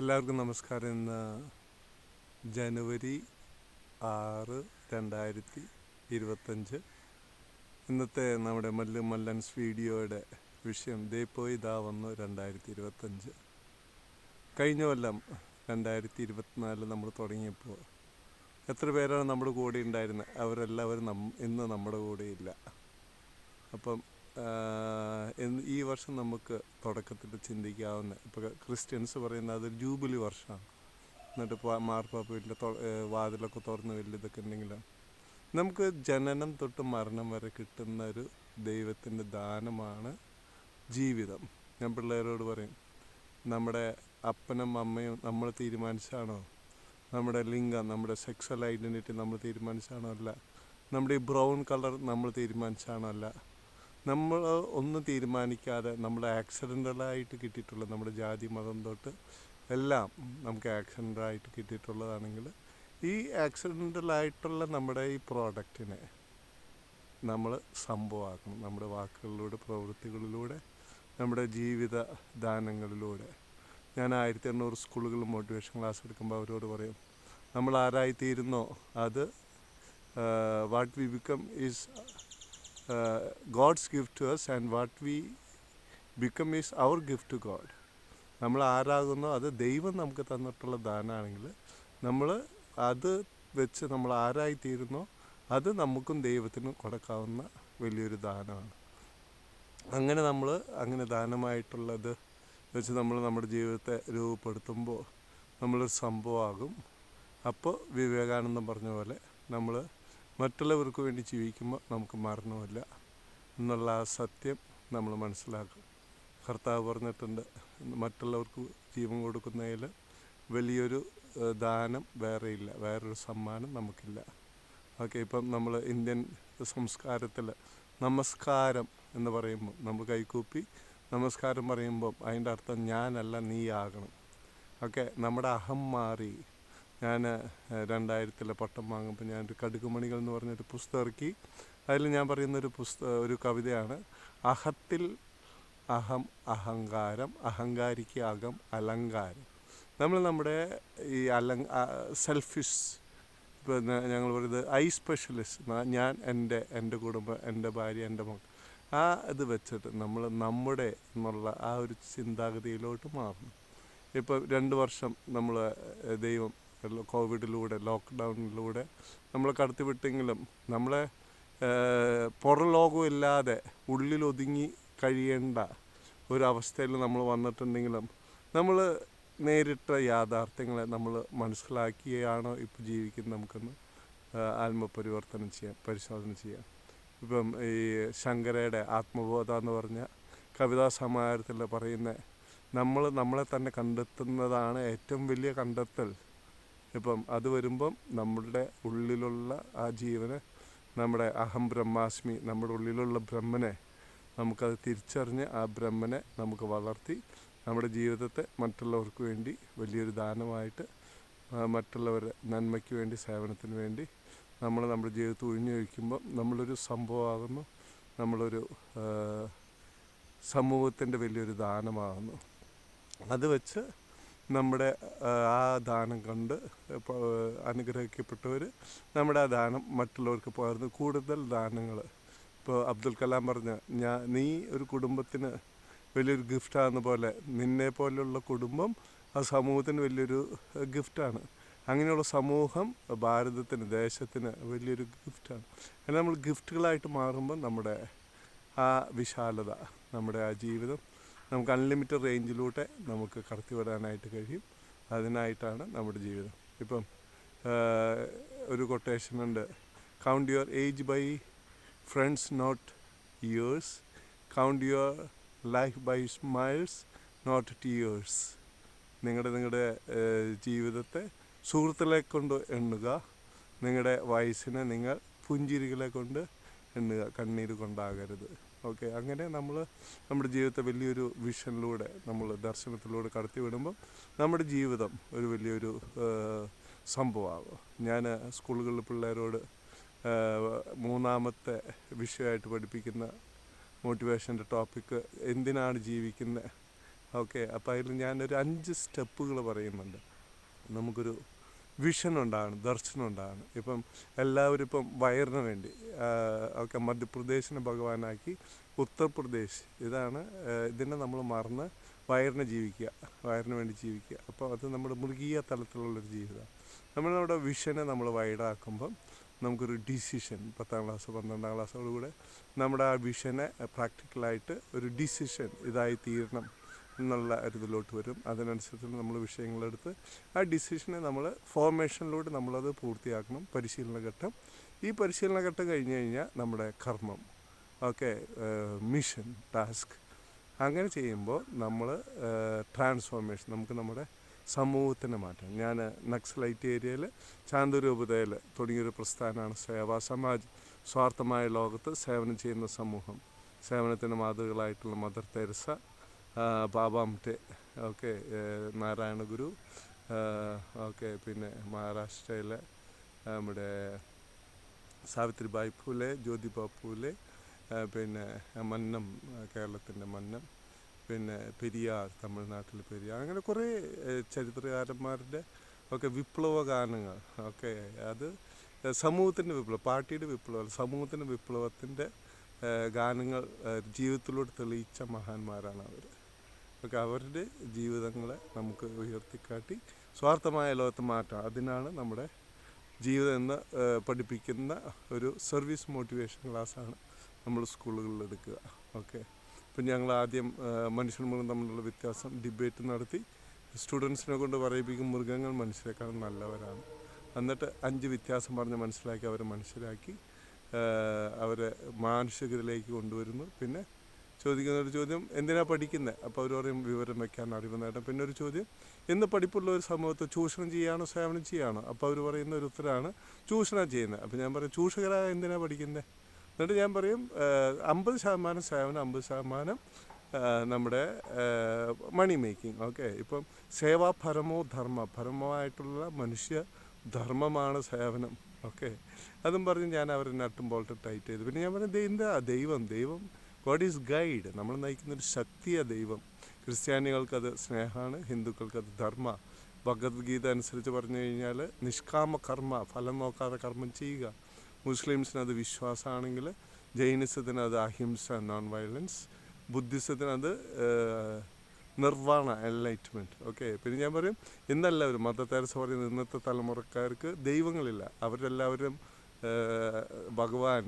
എല്ലാവർക്കും നമസ്കാരം. ഇന്ന് ജനുവരി ആറ് രണ്ടായിരത്തി ഇരുപത്തഞ്ച്. ഇന്നത്തെ നമ്മുടെ മല്ലു മല്ലൻസ് വീഡിയോയുടെ വിഷയം ദേ പോയി ഇതാ വന്നു രണ്ടായിരത്തി ഇരുപത്തഞ്ച്. കഴിഞ്ഞ കൊല്ലം രണ്ടായിരത്തി ഇരുപത്തിനാലിൽ നമ്മൾ തുടങ്ങിയപ്പോൾ എത്ര പേരാണ് നമ്മുടെ കൂടെ ഉണ്ടായിരുന്നത് അവരെല്ലാവരും നം ഇന്ന് നമ്മുടെ കൂടെ ഇല്ല. അപ്പം ഈ വർഷം നമുക്ക് തുടക്കത്തിൽ ചിന്തിക്കാവുന്ന ഇപ്പോൾ ക്രിസ്ത്യൻസ് പറയുന്ന അത് ജൂബിലി വർഷമാണ്. എന്നിട്ട് മാർപ്പാപ്പ വലിയ വാതിലൊക്കെ തുറന്ന് വലിയതൊക്കെ ഉണ്ടെങ്കിലും നമുക്ക് ജനനം തൊട്ട് മരണം വരെ കിട്ടുന്ന ഒരു ദൈവത്തിന്റെ ദാനമാണ് ജീവിതം. ഞാൻ പിള്ളേരോട് പറയും നമ്മുടെ അപ്പനും അമ്മയും നമ്മൾ തീരുമാനിച്ചാണോ? നമ്മുടെ ലിംഗം നമ്മുടെ സെക്സ്വൽ ഐഡന്റിറ്റി നമ്മൾ തീരുമാനിച്ചാണോ അല്ല? നമ്മുടെ ഈ ബ്രൗൺ കളർ നമ്മൾ തീരുമാനിച്ചാണോ അല്ല? നമ്മൾ ഒന്നും തീരുമാനിക്കാതെ നമ്മുടെ ആക്സിഡന്റലായിട്ട് കിട്ടിയിട്ടുള്ള നമ്മുടെ ജാതി മതം തൊട്ട് എല്ലാം നമുക്ക് ആക്സിഡന്റായിട്ട് കിട്ടിയിട്ടുള്ളതാണെങ്കിൽ ഈ ആക്സിഡന്റലായിട്ടുള്ള നമ്മുടെ ഈ പ്രോഡക്റ്റിനെ നമ്മൾ സംഭവമാക്കണം. നമ്മുടെ വാക്കുകളിലൂടെ പ്രവൃത്തികളിലൂടെ നമ്മുടെ ജീവിത ദാനങ്ങളിലൂടെ ഞാൻ ആയിരത്തി എണ്ണൂറ് സ്കൂളുകളിൽ മോട്ടിവേഷൻ ക്ലാസ് എടുക്കുമ്പോൾ അവരോട് പറയും നമ്മൾ ആരായിത്തീരുന്നോ? അത് what we become is God's gift to us and what we become is our gift to God നമ്മൾ ആരാകുന്നോ അത് ദൈവം നമുക്ക് തന്നിട്ടുള്ള ദാനമാണെങ്കിൽ നമ്മൾ അത് വെച്ച് നമ്മൾ ആരായിത്തീരുന്നോ അത് നമുക്കും ദൈവത്തിനും കൊടുക്കാവുന്ന വലിയൊരു ദാനമാണ്. അങ്ങനെ നമ്മൾ അങ്ങനെ ദാനമായിട്ടുള്ളത് വെച്ച് നമ്മൾ നമ്മുടെ ജീവിതത്തെ രൂപപ്പെടുത്തുമ്പോൾ നമ്മളൊരു സംഭവമാകും. അപ്പോൾ വിവേകാനന്ദം പറഞ്ഞ പോലെ നമ്മൾ മറ്റുള്ളവർക്ക് വേണ്ടി ജീവിക്കുമ്പോൾ നമുക്ക് മരണമില്ല എന്നുള്ള ആ സത്യം നമ്മൾ മനസ്സിലാക്കും. കർത്താവ് പറഞ്ഞിട്ടുണ്ട് മറ്റുള്ളവർക്ക് ജീവൻ കൊടുക്കുന്നതിൽ വലിയൊരു ദാനം വേറെയില്ല വേറൊരു സമ്മാനം നമുക്കില്ല. ഓക്കെ ഇപ്പം നമ്മൾ ഇന്ത്യൻ സംസ്കാരത്തിൽ നമസ്കാരം എന്ന് പറയുമ്പോൾ നമ്മൾ കൈകൂപ്പി നമസ്കാരം പറയുമ്പം അതിന്റെ അർത്ഥം ഞാനല്ല നീ ആകണം. ഓക്കെ നമ്മുടെ അഹം മാറി ഞാൻ രണ്ടായിരത്തിലെ പട്ടം വാങ്ങുമ്പോൾ ഞാനൊരു കടുകുമണികൾ എന്ന് പറഞ്ഞൊരു പുസ്തകം ഇറക്കി. അതിൽ ഞാൻ പറയുന്നൊരു പുസ്തക ഒരു കവിതയാണ്. അഹത്തിൽ അഹം അഹങ്കാരം അഹങ്കാരിക്ക് അകം അലങ്കാരം. നമ്മൾ നമ്മുടെ ഈ അലങ് സെൽഫിഷ് ഇപ്പോൾ ഞങ്ങൾ പറയുന്നത് ഐ സ്പെഷ്യലിസ്റ്റ് ഞാൻ എന്റെ എന്റെ കുടുംബം എന്റെ ഭാര്യ എന്റെ മക്കൾ. ആ ഇത് വെച്ചിട്ട് നമ്മൾ നമ്മുടെ എന്നുള്ള ആ ഒരു ചിന്താഗതിയിലോട്ട് മാറണം. ഇപ്പോൾ രണ്ട് വർഷം നമ്മൾ ദൈവം കോവിഡിലൂടെ ലോക്ക്ഡൗണിലൂടെ നമ്മൾ കടത്തിവിട്ടെങ്കിലും നമ്മളെ പുറം ലോകമില്ലാതെ ഉള്ളിലൊതുങ്ങി കഴിയേണ്ട ഒരവസ്ഥയിൽ നമ്മൾ വന്നിട്ടുണ്ടെങ്കിലും നമ്മൾ നേരിട്ട യാഥാർത്ഥ്യങ്ങളെ നമ്മൾ മനസ്സിലാക്കിയാണോ ഇപ്പോൾ ജീവിക്കുന്നത് നമുക്കൊന്ന് ആത്മപരിവർത്തനം ചെയ്യാം പരിശോധന ചെയ്യാം ഇപ്പം ഈ ശങ്കരയുടെ ആത്മബോധം എന്ന് പറഞ്ഞ കവിതാ സമാഹാരത്തിൽ പറയുന്ന നമ്മൾ നമ്മളെ തന്നെ കണ്ടെത്തുന്നതാണ് ഏറ്റവും വലിയ കണ്ടെത്തൽ. ഇപ്പം അത് വരുമ്പം നമ്മളുടെ ഉള്ളിലുള്ള ആ ജീവനെ നമ്മുടെ അഹം ബ്രഹ്മാസ്മി നമ്മുടെ ഉള്ളിലുള്ള ബ്രഹ്മനെ നമുക്കത് തിരിച്ചറിഞ്ഞ് ആ ബ്രഹ്മനെ നമുക്ക് വളർത്തി നമ്മുടെ ജീവിതത്തെ മറ്റുള്ളവർക്ക് വേണ്ടി വലിയൊരു ദാനമായിട്ട് മറ്റുള്ളവരുടെ നന്മയ്ക്ക് വേണ്ടി സേവനത്തിന് വേണ്ടി നമ്മൾ നമ്മുടെ ജീവിതത്തിൽ ഒഴിഞ്ഞു വയ്ക്കുമ്പോൾ നമ്മളൊരു സംഭവമാകുന്നു. നമ്മളൊരു സമൂഹത്തിന്റെ വലിയൊരു ദാനമാകുന്നു. അത് വെച്ച് നമ്മുടെ ആ, ദാനം കണ്ട് അനുഗ്രഹിക്കപ്പെട്ടവർ നമ്മുടെ ആ ദാനം മറ്റുള്ളവർക്ക് പകർന്ന് കൂടുതൽ ദാനങ്ങൾ ഇപ്പോൾ അബ്ദുൽ കലാം പറഞ്ഞ ഞാൻ നീ ഒരു കുടുംബത്തിന് വലിയൊരു ഗിഫ്റ്റാകുന്ന പോലെ നിന്നെ പോലെയുള്ള കുടുംബം ആ സമൂഹത്തിന് വലിയൊരു ഗിഫ്റ്റാണ്. അങ്ങനെയുള്ള സമൂഹം ഭാരതത്തിന് ദേശത്തിന് വലിയൊരു ഗിഫ്റ്റാണ്. അങ്ങനെ നമ്മൾ ഗിഫ്റ്റുകളായിട്ട് മാറുമ്പോൾ നമ്മുടെ ആ വിശാലത നമ്മുടെ ആ ജീവിതം നമുക്ക് അൺലിമിറ്റഡ് റേഞ്ചിലൂടെ നമുക്ക് കടത്തിവിടാനായിട്ട് കഴിയും. അതിനായിട്ടാണ് നമ്മുടെ ജീവിതം. ഇപ്പം ഒരു കൊട്ടേഷൻ ഉണ്ട്. Count your age by friends not years count your life by smiles not tears നിങ്ങളുടെ നിങ്ങളുടെ ജീവിതത്തെ സുഹൃത്തുക്കളെ കൊണ്ട് എണ്ണുക. നിങ്ങളുടെ വയസ്സിനെ നിങ്ങൾ പുഞ്ചിരികളെ കൊണ്ട് എണ്ണുക. കണ്ണീര് കൊണ്ടാകരുത്. ഓക്കെ അങ്ങനെ നമ്മൾ നമ്മുടെ ജീവിതത്തെ വലിയൊരു വിഷനിലൂടെ നമ്മൾ ദർശനത്തിലൂടെ കടത്തി വിടുമ്പോൾ നമ്മുടെ ജീവിതം ഒരു വലിയൊരു സംഭവമാകും. ഞാൻ സ്കൂളുകളിൽ പിള്ളേരോട് മൂന്നാമത്തെ വിഷയമായിട്ട് പഠിപ്പിക്കുന്ന മോട്ടിവേഷന്റെ ടോപ്പിക്ക് എന്തിനാണ് ജീവിക്കുന്നത് ഓക്കെ അപ്പോൾ അതിൽ ഞാനൊരു അഞ്ച് സ്റ്റെപ്പുകൾ പറയുന്നുണ്ട്. നമുക്കൊരു വിഷൻ ഉണ്ടാകണം ദർശനം ഉണ്ടാകണം. ഇപ്പം എല്ലാവരും ഇപ്പം വയറിന് വേണ്ടി ഒക്കെ മധ്യപ്രദേശിനെ ഭഗവാനാക്കി ഉത്തർപ്രദേശ് ഇതാണ് ഇതിനെ നമ്മൾ മറന്ന് വയറിന് ജീവിക്കുക വയറിന് വേണ്ടി ജീവിക്കുക. അപ്പോൾ അത് നമ്മുടെ മൃഗീയ തലത്തിലുള്ളൊരു ജീവിതമാണ്. നമ്മൾ നമ്മുടെ വിഷനെ നമ്മൾ വൈഡാക്കുമ്പം നമുക്കൊരു ഡിസിഷൻ പത്താം ക്ലാസ് പന്ത്രണ്ടാം ക്ലാസ്സോടുകൂടെ നമ്മുടെ ആ വിഷനെ പ്രാക്ടിക്കലായിട്ട് ഒരു ഡിസിഷൻ ഇതായി തീരണം. എന്നുള്ള ഒരു ഇതിലോട്ട് വരും. അതിനനുസരിച്ച് നമ്മൾ വിഷയങ്ങളെടുത്ത് ആ ഡിസിഷനെ നമ്മൾ ഫോർമേഷനിലൂടെ നമ്മളത് പൂർത്തിയാക്കണം. പരിശീലന ഘട്ടം. ഈ പരിശീലന ഘട്ടം കഴിഞ്ഞ് കഴിഞ്ഞാൽ നമ്മുടെ കർമ്മം. Okay mission task. അങ്ങനെ ചെയ്യുമ്പോൾ നമ്മൾ ട്രാൻസ്ഫോർമേഷൻ നമുക്ക് നമ്മുടെ സമൂഹത്തിന് മാറ്റം. ഞാൻ നക്സലൈറ്റ് ഏരിയയിൽ ചാന്തരൂപതയിൽ തുടങ്ങിയൊരു പ്രസ്ഥാനമാണ് സേവാ സമാജ് സ്വാർത്ഥമായ ലോകത്ത് സേവനം ചെയ്യുന്ന സമൂഹം. സേവനത്തിന് മാതൃകളായിട്ടുള്ള Mother Theresa ബാബാംറ്റെ okay Narayana Guru okay പിന്നെ മഹാരാഷ്ട്രയിലെ നമ്മുടെ സാവിത്രിബായി ഫൂലെ ജ്യോതിബാ ഫൂലെ പിന്നെ മന്നം കേരളത്തിന്റെ മന്നം പിന്നെ പെരിയാർ തമിഴ്നാട്ടിലെ പെരിയാർ അങ്ങനെ കുറേ ചരിത്രകാരന്മാരുടെ ഒക്കെ വിപ്ലവ ഗാനങ്ങൾ ഒക്കെ അത് സമൂഹത്തിന്റെ വിപ്ലവം പാർട്ടിയുടെ വിപ്ലവം സമൂഹത്തിന്റെ വിപ്ലവത്തിന്റെ ഗാനങ്ങൾ ജീവിതത്തിലൂടെ തെളിയിച്ച മഹാന്മാരാണ് അവർ ഒക്കെ അവരുടെ ജീവിതങ്ങളെ നമുക്ക് ഉയർത്തിക്കാട്ടി സ്വാർത്ഥമായ ലോകത്ത് മാറ്റാം. അതിനാണ് നമ്മുടെ ജീവിതം എന്ന് പഠിപ്പിക്കുന്ന ഒരു സർവീസ് മോട്ടിവേഷൻ ക്ലാസ്സാണ് നമ്മൾ സ്കൂളുകളിൽ എടുക്കുക. ഓക്കെ. ഇപ്പം ഞങ്ങൾ ആദ്യം മനുഷ്യന്മാരും തമ്മിലുള്ള വ്യത്യാസം ഡിബേറ്റ് നടത്തി സ്റ്റുഡൻസിനെ കൊണ്ട് പറയിപ്പിക്കും മൃഗങ്ങൾ മനുഷ്യരെക്കാൾ നല്ലവരാണ്. എന്നിട്ട് അഞ്ച് വ്യത്യാസം പറഞ്ഞ് മനസ്സിലാക്കി അവരെ മനസ്സിലാക്കി അവരെ മാനുഷികതയിലേക്ക് കൊണ്ടുവരുന്നു. പിന്നെ ചോദിക്കുന്ന ഒരു ചോദ്യം എന്തിനാ പഠിക്കുന്നത് അപ്പോൾ അവർ പറയും വിവരം വെക്കാൻ അറിവ് പിന്നെ ഒരു ചോദ്യം ഇന്ന് പഠിപ്പുള്ള ഒരു സമൂഹത്തെ ചൂഷണം ചെയ്യാണോ സേവനം ചെയ്യാണോ? അപ്പോൾ അവർ പറയുന്ന ഒരു ഉത്തരമാണ് ചൂഷണം ചെയ്യുന്നത് അപ്പോൾ ഞാൻ പറയും ചൂഷകരായ എന്തിനാണ് പഠിക്കുന്നത് എന്നിട്ട് ഞാൻ പറയും അമ്പത് ശതമാനം സേവനം അമ്പത് ശതമാനം നമ്മുടെ മണി മേക്കിംഗ് ഓക്കെ ഇപ്പം സേവാ പരമോ ധർമ്മ? പരമമായിട്ടുള്ള മനുഷ്യ ധർമ്മമാണ് സേവനം. ഓക്കെ അതും പറഞ്ഞ് ഞാൻ അവരെ നട്ടും ബോൾട്ട് ടൈറ്റ് ചെയ്തു. പിന്നെ ഞാൻ പറഞ്ഞു "ദേ എന്താ ദൈവം? ദൈവം ഗോഡ് ഈസ് ഗൈഡ്. നമ്മൾ നയിക്കുന്ന ഒരു ശക്തിയ ദൈവം. ക്രിസ്ത്യാനികൾക്കത് സ്നേഹമാണ് ഹിന്ദുക്കൾക്കത് ധർമ്മ. ഭഗവത്ഗീത അനുസരിച്ച് പറഞ്ഞു കഴിഞ്ഞാൽ നിഷ്കാമ കർമ്മ ഫലം നോക്കാതെ കർമ്മം ചെയ്യുക. മുസ്ലിംസിനത് വിശ്വാസമാണെങ്കിൽ ജൈനിസത്തിന് അത് അഹിംസ നോൺ വയലൻസ് ബുദ്ധിസത്തിന് അത് നിർവാണ നിർവാണ എൻലൈറ്റ്മെന്റ് ഓക്കെ പിന്നെ ഞാൻ പറയും ഇന്നെല്ലാവരും മദർ തെരസ ഇന്നത്തെ തലമുറക്കാർക്ക് ദൈവങ്ങളില്ല. അവരെല്ലാവരും ഭഗവാൻ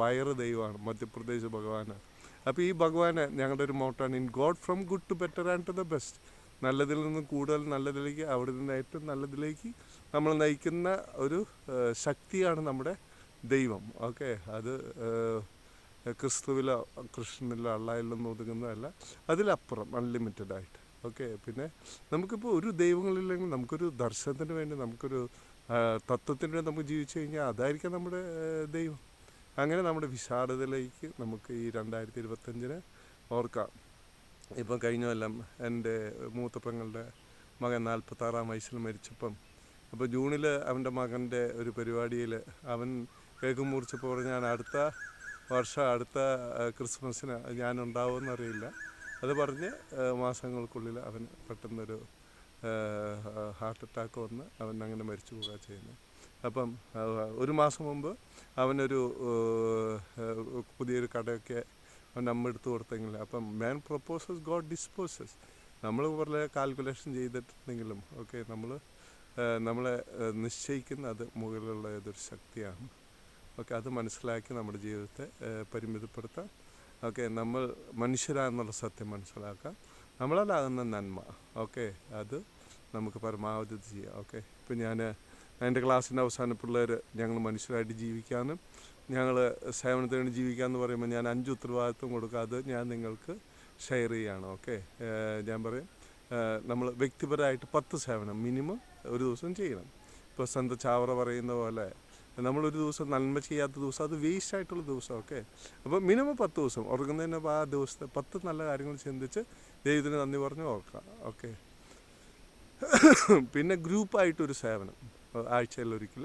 വയറ് ദൈവമാണ് മധ്യപ്രദേശ് ഭഗവാനാണ്. അപ്പോൾ ഈ ഭഗവാനെ ഞങ്ങളുടെ ഒരു മോട്ടാണ് in God from good to better and to the best നല്ലതിൽ നിന്ന് കൂടുതൽ നല്ലതിലേക്ക് അവിടെ നിന്ന് ഏറ്റവും നല്ലതിലേക്ക് നമ്മൾ നയിക്കുന്ന ഒരു ശക്തിയാണ് നമ്മുടെ ദൈവം. ഓക്കെ? അത് ക്രിസ്തുവിലോ കൃഷ്ണനിലോ അള്ളായിലൊന്നും ഒതുങ്ങുന്നതല്ല. അതിലപ്പുറം അൺലിമിറ്റഡ് ആയിട്ട്. ഓക്കെ? പിന്നെ നമുക്കിപ്പോൾ ഒരു ദൈവങ്ങളില്ലെങ്കിൽ നമുക്കൊരു ദർശനത്തിന് വേണ്ടി നമുക്കൊരു ആ, തത്വത്തിന് നമുക്ക് ജീവിച്ചു കഴിഞ്ഞാൽ അതായിരിക്കും നമ്മുടെ ദൈവം. അങ്ങനെ നമ്മുടെ വിശാലതയിലേക്ക് നമുക്ക് ഈ രണ്ടായിരത്തി ഇരുപത്തഞ്ചിന് ഓർക്കാം. ഇപ്പം കഴിഞ്ഞ കൊല്ലം എന്റെ മൂത്ത പെങ്ങളുടെ മകൻ നാൽപ്പത്താറാം വയസ്സിൽ മരിച്ചപ്പം അപ്പോൾ ജൂണിൽ അവന്റെ മകന്റെ ഒരു പരിപാടിയിൽ അവൻ കേക്ക് മുറിച്ചപ്പോൾ ഞാൻ അടുത്ത വർഷം അടുത്ത ക്രിസ്മസിന് അറിയില്ല അത് പറഞ്ഞ് മാസങ്ങൾക്കുള്ളിൽ അവൻ പെട്ടെന്നൊരു ഹാർട്ട് അറ്റാക്ക് വന്ന് അവൻ അങ്ങനെ മരിച്ചു പോവുക ചെയ്യുന്നത് അപ്പം ഒരു മാസം മുമ്പ് അവനൊരു പുതിയൊരു കടയൊക്കെ അമ്മ എടുത്തു കൊടുത്തെങ്കിൽ അപ്പം മാൻ പ്രപ്പോസസ് ഗോഡ് ഡിസ്പോസസ് നമ്മൾ കുറേ കാൽക്കുലേഷൻ ചെയ്തിട്ടുണ്ടെങ്കിലും ഓക്കെ നമ്മൾ നമ്മളെ നിശ്ചയിക്കുന്ന അത് മുകളിലുള്ള ഏതൊരു ശക്തിയാണ്. ഓക്കെ അത് മനസ്സിലാക്കി നമ്മുടെ ജീവിതത്തെ പരിമിതപ്പെടുത്താം. ഓക്കെ നമ്മൾ മനുഷ്യരാന്നുള്ള സത്യം മനസ്സിലാക്കാം. നമ്മളാലാകുന്ന നന്മ. ഓക്കെ അത് നമുക്ക് പരമാവധി ചെയ്യാം. ഓക്കെ ഇപ്പം ഞാൻ എന്റെ ക്ലാസ്സിന്റെ അവസാന പിള്ളേർ ഞങ്ങൾ മനുഷ്യരായിട്ട് ജീവിക്കാനും ഞങ്ങൾ സേവനത്തിന് വേണ്ടി ജീവിക്കാമെന്ന് പറയുമ്പോൾ ഞാൻ അഞ്ച് ഉത്തരവാദിത്വം കൊടുക്കാതെ ഞാൻ നിങ്ങൾക്ക് ഷെയർ ചെയ്യുകയാണ് ഓക്കെ ഞാൻ പറയും നമ്മൾ വ്യക്തിപരമായിട്ട് പത്ത് സേവനം മിനിമം ഒരു ദിവസം ചെയ്യണം. ഇപ്പോൾ സന്ത ചാവറ പറയുന്ന പോലെ നമ്മളൊരു ദിവസം നന്മ ചെയ്യാത്ത ദിവസം അത് വേസ്റ്റ് ആയിട്ടുള്ള ദിവസം ഓക്കെ അപ്പോൾ മിനിമം പത്ത് ദിവസം. ഉറങ്ങുന്നതിന് ആ ദിവസത്തെ പത്ത് നല്ല കാര്യങ്ങൾ ചിന്തിച്ച് ദൈവത്തിന് നന്ദി പറഞ്ഞ് ഓർക്കാം ഓക്കെ പിന്നെ ഗ്രൂപ്പായിട്ടൊരു സേവനം. ആഴ്ചയിൽ ഒരിക്കൽ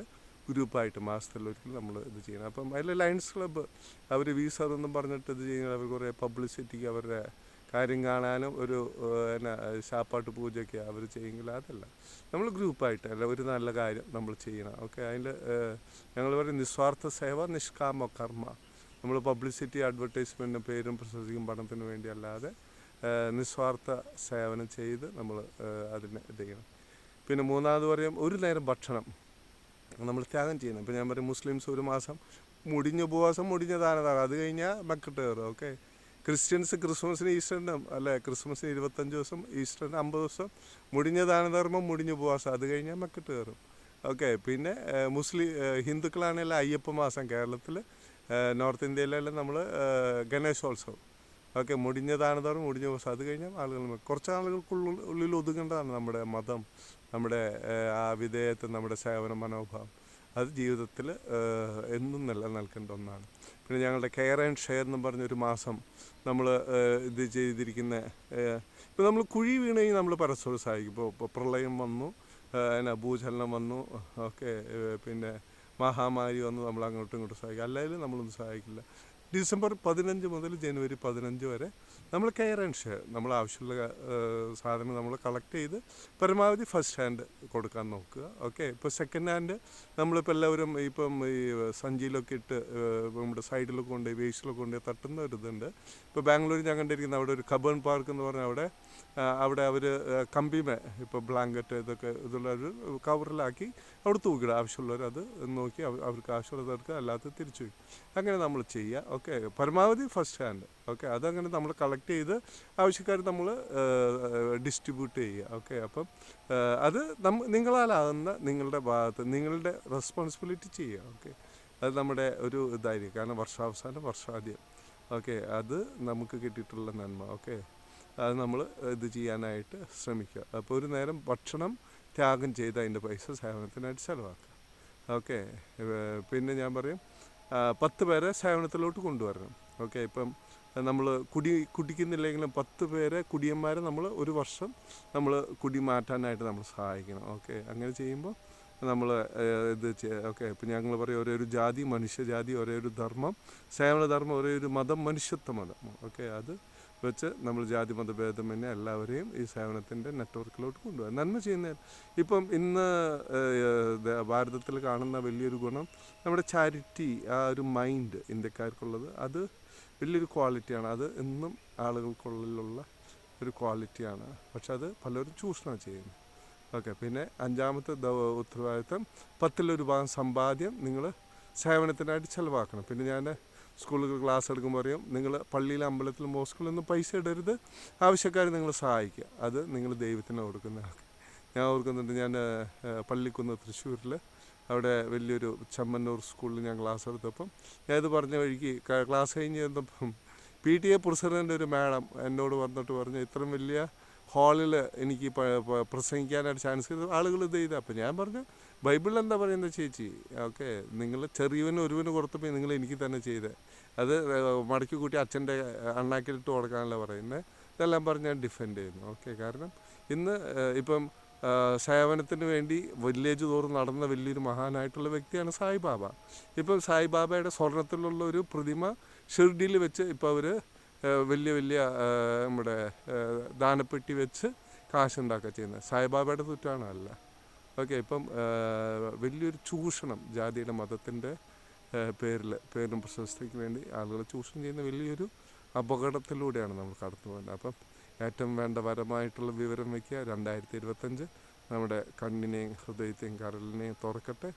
ഗ്രൂപ്പായിട്ട് മാസത്തിൽ ഒരിക്കൽ നമ്മൾ ഇത് ചെയ്യണം അപ്പം അതിൽ ലയൺസ് ക്ലബ്ബ് അവർ വിസ അതൊന്നും പറഞ്ഞിട്ട് ഇത് ചെയ്യുന്നത് അവർ കുറേ പബ്ലിസിറ്റിക്ക് അവരുടെ കാര്യം കാണാനും ഒരു എന്നാ ശാപ്പാട്ട് പൂജയൊക്കെ അവർ ചെയ്യെങ്കിൽ അതല്ല. നമ്മൾ ഗ്രൂപ്പായിട്ട് അല്ല ഒരു നല്ല കാര്യം നമ്മൾ ചെയ്യണം. ഓക്കെ അതിൽ ഞങ്ങൾ പറയും നിസ്വാർത്ഥ സേവ നിഷ്കാമ കർമ്മ. നമ്മൾ പബ്ലിസിറ്റി അഡ്വർടൈസ്മെന്റിനും പേരും പ്രശസ്തിക്കും പണത്തിന് വേണ്ടി അല്ലാതെ നിസ്വാർത്ഥ സേവനം ചെയ്ത് നമ്മൾ അതിനെ ചെയ്യണം. പിന്നെ മൂന്നാമത് പറയും ഒരു നേരം ഭക്ഷണം നമ്മൾ ത്യാഗം ചെയ്യണം. ഇപ്പം ഞാൻ പറയും മുസ്ലിംസ് ഒരു മാസം മുടിഞ്ഞ ഉപവാസം മുടിഞ്ഞ ദാനതാണ് അത് കഴിഞ്ഞാൽ മക്കിട്ട് കയറും ഓക്കെ? ക്രിസ്ത്യൻസ് ക്രിസ്മസിന് ഈസ്റ്ററിനും അല്ലേ? ക്രിസ്മസിന് ഇരുപത്തഞ്ച് ദിവസം ഈസ്റ്ററിന് അമ്പത് ദിവസം മുടിഞ്ഞ ദാനധർമ്മം മുടിഞ്ഞ ഉപവാസം അത് കഴിഞ്ഞാൽ മക്കിട്ട് കയറും ഓക്കെ? പിന്നെ മുസ്ലിം ഹിന്ദുക്കളാണെങ്കിൽ അയ്യപ്പ മാസം കേരളത്തിൽ നോർത്ത് ഇന്ത്യയിലെല്ലാം നമ്മൾ ഗണേശോത്സവം. ഓക്കെ മുടിഞ്ഞതാണ് ദാനധർമ്മം മുടിഞ്ഞ ദിവസം അത് കഴിഞ്ഞാൽ ആളുകൾ കുറച്ച് ആളുകൾക്കുള്ളിൽ ഒതുങ്ങേണ്ടതാണ് നമ്മുടെ മതം നമ്മുടെ ആ വിധേയത്വം നമ്മുടെ സേവന മനോഭാവം. അത് ജീവിതത്തിൽ എന്നും നിലനിൽക്കേണ്ട ഒന്നാണ്. പിന്നെ ഞങ്ങളുടെ കെയർ ആൻഡ് ഷെയർ എന്ന് പറഞ്ഞൊരു മാസം നമ്മൾ ഇത് ചെയ്തിരിക്കുന്ന ഇപ്പോൾ നമ്മൾ കുഴി വീണ് കഴിഞ്ഞാൽ നമ്മൾ പരസ്പരം സഹായിക്കും. ഇപ്പോൾ പ്രളയം വന്നു എന്നാ ഭൂചലനം വന്നു ഒക്കെ പിന്നെ മഹാമാരി വന്നു നമ്മൾ അങ്ങോട്ടും ഇങ്ങോട്ടും സഹായിക്കും. അല്ലെങ്കിൽ നമ്മളൊന്നും സഹായിക്കില്ല. ഡിസംബർ പതിനഞ്ച് മുതൽ ജനുവരി പതിനഞ്ച് വരെ നമ്മൾ കെയർ ആൻഡ് ഷെയർ നമ്മൾ ആവശ്യമുള്ള സാധനം നമ്മൾ കളക്ട് ചെയ്ത് പരമാവധി ഫസ്റ്റ് ഹാൻഡ് കൊടുക്കാൻ നോക്കുക. ഓക്കെ? ഇപ്പോൾ സെക്കൻഡ് ഹാൻഡ് നമ്മളിപ്പോൾ എല്ലാവരും ഇപ്പം ഈ സഞ്ചിയിലൊക്കെ ഇട്ട് നമ്മുടെ സൈഡിലൊക്കെ കൊണ്ട് വേസ്റ്റിലൊക്കെ കൊണ്ട് തട്ടുന്ന ഒരു ഇതുണ്ട്. ഇപ്പോൾ ബാംഗ്ലൂർ ഞാൻ കണ്ടിരിക്കുന്ന അവിടെ ഒരു കബേൺ പാർക്ക് എന്ന് പറഞ്ഞാൽ അവിടെ അവിടെ അവർ കമ്പിമേ ഇപ്പോൾ ബ്ലാങ്കറ്റ് ഇതൊക്കെ ഇതുള്ള ഒരു കവറിലാക്കി അവിടെ തൂക്കിടുക ആവശ്യമുള്ളവർ അത് നോക്കി അവ- അവർക്ക് ആവശ്യമുള്ളവർക്ക് അല്ലാത്ത തിരിച്ചു വയ്ക്കും. അങ്ങനെ നമ്മൾ ചെയ്യുക. ഓക്കെ പരമാവധി ഫസ്റ്റ് ഹാൻഡ് ഓക്കെ അതങ്ങനെ നമ്മൾ കളക്ട് ചെയ്ത് ആവശ്യക്കാർ നമ്മൾ ഡിസ്ട്രിബ്യൂട്ട് ചെയ്യുക. ഓക്കെ അപ്പം അത് നമ്മ നിങ്ങളാലാകുന്ന നിങ്ങളുടെ ഭാഗത്ത് നിങ്ങളുടെ റെസ്പോൺസിബിലിറ്റി ചെയ്യുക. ഓക്കെ അത് നമ്മുടെ ഒരു ഇതായിരിക്കും. കാരണം വർഷാവസാനം വർഷാദ്യം. ഓക്കെ അത് നമുക്ക് കിട്ടിയിട്ടുള്ള നന്മ. ഓക്കെ അത് നമ്മൾ ഇത് ചെയ്യാനായിട്ട് ശ്രമിക്കുക. അപ്പോൾ ഒരു നേരം ഭക്ഷണം ത്യാഗം ചെയ്ത് അതിന്റെ പൈസ സേവനത്തിനായിട്ട് ചിലവാക്കുക. ഓക്കെ പിന്നെ ഞാൻ പറയും പത്ത് പേരെ സേവനത്തിലോട്ട് കൊണ്ടുവരണം. ഓക്കെ ഇപ്പം നമ്മൾ കുടി കുടിക്കുന്നില്ലെങ്കിലും പത്ത് പേരെ കുടിയന്മാരെ നമ്മൾ ഒരു വർഷം നമ്മൾ കുടി മാറ്റാനായിട്ട് നമ്മൾ സഹായിക്കണം. ഓക്കെ അങ്ങനെ ചെയ്യുമ്പോൾ നമ്മൾ ഇത് ഓക്കെ ഇപ്പം ഞങ്ങൾ പറയും ഒരേ ഒരു ജാതി മനുഷ്യജാതി ഒരേ ഒരു ധർമ്മം സേവനധർമ്മം ഒരേ ഒരു മതം മനുഷ്യത്വ മതം. ഓക്കെ അത് വെച്ച് നമ്മൾ ജാതി മതഭേദമന്യേ എല്ലാവരെയും ഈ സേവനത്തിന്റെ നെറ്റ്വർക്കിലോട്ട് കൊണ്ടുപോകാം നന്മ ചെയ്യുന്ന ഇപ്പം ഇന്ന് ഭാരതത്തിൽ കാണുന്ന വലിയൊരു ഗുണം നമ്മുടെ ചാരിറ്റി ആ ഒരു മൈൻഡ് ഇന്ത്യക്കാർക്കുള്ളത്. അത് വലിയൊരു ക്വാളിറ്റിയാണ്. അത് എന്നും ആളുകൾക്കുള്ളിലുള്ള ഒരു ക്വാളിറ്റിയാണ്. പക്ഷെ അത് പലരും ചൂഷണം ചെയ്യുന്നു. ഓക്കെ പിന്നെ അഞ്ചാമത്തെ ഉത്തരവാദിത്തം പത്തിലൊരു ഭാഗം സമ്പാദ്യം നിങ്ങൾ സേവനത്തിനായിട്ട് ചിലവാക്കണം. പിന്നെ ഞാൻ സ്കൂളുകൾ ക്ലാസ് എടുക്കുമ്പോൾ പറയും നിങ്ങൾ പള്ളിയിലും അമ്പലത്തിലും മോസ്കുകളൊന്നും പൈസ ഇടരുത്. ആവശ്യക്കാർ നിങ്ങൾ സഹായിക്കുക. അത് നിങ്ങൾ ദൈവത്തിന് കൊടുക്കുന്ന ഞാൻ ഓർക്കുന്നുണ്ട് ഞാൻ പള്ളിക്കുന്ന് തൃശ്ശൂരിൽ അവിടെ വലിയൊരു ചമ്മന്നൂർ സ്കൂളിൽ ഞാൻ ക്ലാസ് എടുത്തപ്പം ഞാൻ ഇത് പറഞ്ഞ വഴിക്ക് ക്ലാസ് കഴിഞ്ഞ് ചെന്നപ്പം പി ടി എ പ്രസിഡന്റ് ഒരു മാഡം എന്നോട് വന്നിട്ട് പറഞ്ഞു ഇത്രയും വലിയ ഹാളിൽ എനിക്ക് പ്രസംഗിക്കാനായിട്ട് ചാൻസ് കിട്ടും. ആളുകൾ ഇത് ചെയ്ത്. അപ്പം ഞാൻ പറഞ്ഞു ബൈബിളിൽ എന്താ പറയുന്നത് ചേച്ചി? ഓക്കെ നിങ്ങൾ ചെറിയവന് ഒരുവന് കൊടുത്തപ്പോൾ നിങ്ങൾ എനിക്ക് തന്നെ ചെയ്തേ. അത് മടക്കി കൂട്ടി അച്ഛന്റെ അണ്ണാക്കിലിട്ട് കൊടുക്കാനല്ല പറയുന്നത് ഇതെല്ലാം പറഞ്ഞ് ഞാൻ ഡിഫെൻഡ് ചെയ്യുന്നു. ഓക്കെ കാരണം ഇന്ന് ഇപ്പം സേവനത്തിന് വേണ്ടി വില്ലേജ് തോറും നടന്ന വലിയൊരു മഹാനായിട്ടുള്ള വ്യക്തിയാണ് സായിബാബ. ഇപ്പം സായിബാബയുടെ സ്വർണത്തിലുള്ള ഒരു പ്രതിമ ഷിർഡിയിൽ വെച്ച് ഇപ്പോൾ അവർ വലിയ വലിയ നമ്മുടെ ദാനപ്പെട്ടി വെച്ച് കാശുണ്ടാക്കുക ചെയ്യുന്നത്. സായിബാബയുടെ തുറ്റാണ് അല്ല. ഓക്കെ ഇപ്പം വലിയൊരു ചൂഷണം ജാതിയുടെ മതത്തിന്റെ പേരിൽ പേരും പ്രശസ്തിക്ക് വേണ്ടി ആളുകൾ ചൂഷണം ചെയ്യുന്ന വലിയൊരു അപകടത്തിലൂടെയാണ് നമ്മൾ കടന്നു പോകുന്നത്. അപ്പം ഏറ്റവും വേണ്ട വരമായിട്ടുള്ള വിവരം വയ്ക്കുക രണ്ടായിരത്തി ഇരുപത്തഞ്ച് നമ്മുടെ കണ്ണിനെയും ഹൃദയത്തെയും കരളിനെയും തുറക്കട്ടെ.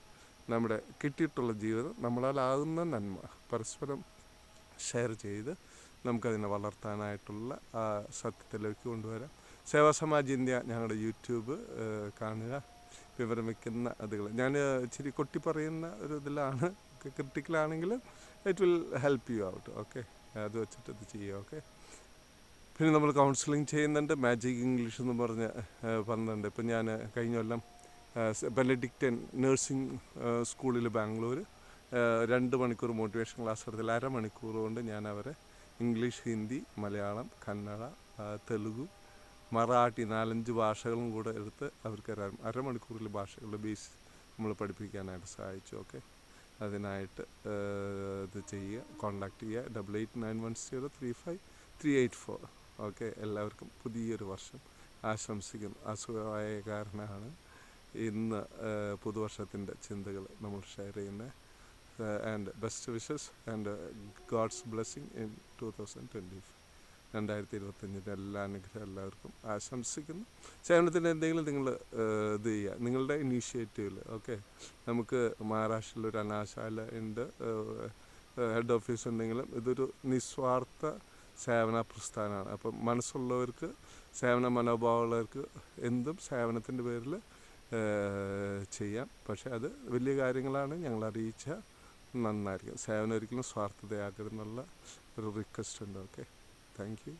നമ്മുടെ കിട്ടിയിട്ടുള്ള ജീവിതം നമ്മളാലാകുന്ന നന്മ. പരസ്പരം ഷെയർ ചെയ്ത് നമുക്കതിനെ വളർത്താനായിട്ടുള്ള ആ സത്യത്തിലേക്ക് കൊണ്ടുവരാം. സേവാ സമാജ് ഇന്ത്യ ഞങ്ങളുടെ യൂട്യൂബ് കാണുക വിവരം വയ്ക്കുന്ന അതുകൾ. ഞാൻ ഇച്ചിരി കൊട്ടി പറയുന്ന ഒരു ഇതിലാണ് ക്രിട്ടിക്കലാണെങ്കിൽ it will help you out okay അത് വെച്ചിട്ട് അത് ചെയ്യുക ഓക്കെ പിന്നെ നമ്മൾ കൗൺസിലിംഗ് ചെയ്യുന്നുണ്ട്. മാജിക് ഇംഗ്ലീഷ് എന്ന് പറഞ്ഞ് പറഞ്ഞിട്ടുണ്ട് ഇപ്പം ഞാൻ കഴിഞ്ഞ കൊല്ലം ബെനഡിക്റ്റൻ നഴ്സിംഗ് സ്കൂളിൽ ബാംഗ്ലൂർ രണ്ട് മണിക്കൂർ മോട്ടിവേഷൻ ക്ലാസ് എടുത്തിൽ അരമണിക്കൂർ കൊണ്ട് ഞാൻ അവരെ ഇംഗ്ലീഷ് ഹിന്ദി മലയാളം കന്നഡ തെലുഗു മറാഠി നാലഞ്ച് ഭാഷകളും കൂടെ എടുത്ത് അവർക്ക് അര അരമണിക്കൂറിൽ ഭാഷകളുടെ ബേസ് നമ്മൾ പഠിപ്പിക്കാനായിട്ട് സഹായിച്ചു ഓക്കെ അതിനായിട്ട് ഇത് ചെയ്യുക കോണ്ടാക്ട് ചെയ്യുക double eight nine one zero three five three eight four okay എല്ലാവർക്കും പുതിയൊരു വർഷം ആശംസിക്കുന്നു. അസുഖമായ കാരണമാണ് ഇന്ന് പുതുവർഷത്തിന്റെ ചിന്തകൾ നമ്മൾ ഷെയർ ചെയ്യുന്നത്. And best wishes and God's blessing in two thousand twenty രണ്ടായിരത്തി ഇരുപത്തഞ്ചിന്റെ എല്ലാ അനുഗ്രഹം എല്ലാവർക്കും ആശംസിക്കുന്നു. സേവനത്തിന് എന്തെങ്കിലും നിങ്ങൾ ഇത് ചെയ്യുക നിങ്ങളുടെ ഇനീഷ്യേറ്റീവിൽ ഓക്കെ നമുക്ക് മഹാരാഷ്ട്രയിൽ ഒരു അനാശാല ഉണ്ട് ഹെഡ് ഓഫീസ് ഉണ്ടെങ്കിലും ഇതൊരു നിസ്വാർത്ഥ സേവന പ്രസ്ഥാനമാണ്. അപ്പം മനസ്സുള്ളവർക്ക് സേവന മനോഭാവമുള്ളവർക്ക് എന്തും സേവനത്തിന്റെ പേരിൽ ചെയ്യാം. പക്ഷേ അത് വലിയ കാര്യങ്ങളാണ്. ഞങ്ങൾ അറിയിച്ചാൽ നന്നായിരിക്കും. സേവനം ഒരിക്കലും സ്വാർത്ഥതയാക്കരുതെന്നുള്ള ഒരു റിക്വസ്റ്റ് ഉണ്ട്. Okay thank you